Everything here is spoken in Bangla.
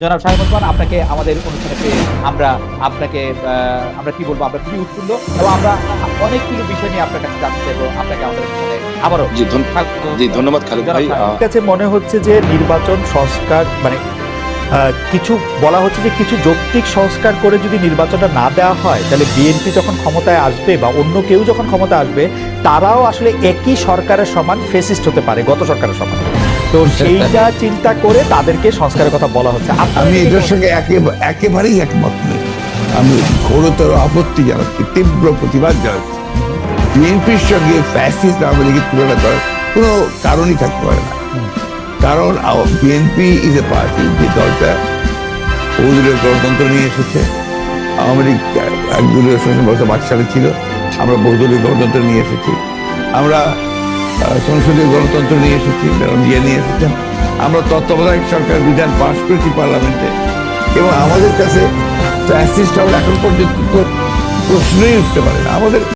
জনাব শাহেদ ওসমান আপনাকে আমাদের অনুষ্ঠানে পেয়ে আমরা আপনাকে আহ, আমরা কি বলব আমরা খুবই উৎফুল্ল এবং আমরা অনেকগুলো বিষয় নিয়ে আপনার কাছে জানতে চাইব আপনাকে আমাদের আবারও জি ধন্যবাদ খালেদ ভাই। কাছে মনে হচ্ছে যে নির্বাচন সংস্কার মানে আহ, কিছু বলা হচ্ছে যে কিছু যৌক্তিক সংস্কার করে যদি নির্বাচনটা না দেওয়া হয় তাহলে বিএনপি যখন ক্ষমতায় আসবে বা অন্য কেউ যখন ক্ষমতায় আসবে তারাও আসলে একই সরকারের সমান ফেসিস্ট হতে পারে গত সরকারের সমান। তো সেইটা চিন্তা করে তাদেরকে সংস্কারের কথা বলা হচ্ছে। আমি এটার সঙ্গে একে- একেবারেই একমত আমি ঘোরতর আপত্তি জানাচ্ছি, তীব্র প্রতিবাদ জানাচ্ছি। বিএনপির সঙ্গে ফ্যাসিস্ট আওয়ামী লীগের তুলনা করার কোনো কারণই থাকতে পারে না। কারণ বিএনপি ইজ এ পার্টি যে দলটা বহুদলীয় গণতন্ত্র নিয়ে এসেছে। আওয়ামী লীগ একদলীয় ব্যবস্থা বাকশালে ছিল। আমরা বহুদলীয় গণতন্ত্র নিয়ে এসেছি। আমরা সংসদীয় গণতন্ত্র নিয়ে এসেছি ম্যাডাম ইয়ে নিয়ে এসেছেন আমরা তত্ত্বাবধায়ক সরকার, বিধান পাশ করেছি পার্লামেন্টে। এবং আমাদের কাছে আমরা এখন পর্যন্ত প্রশ্নই উঠতে পারে না। আমাদের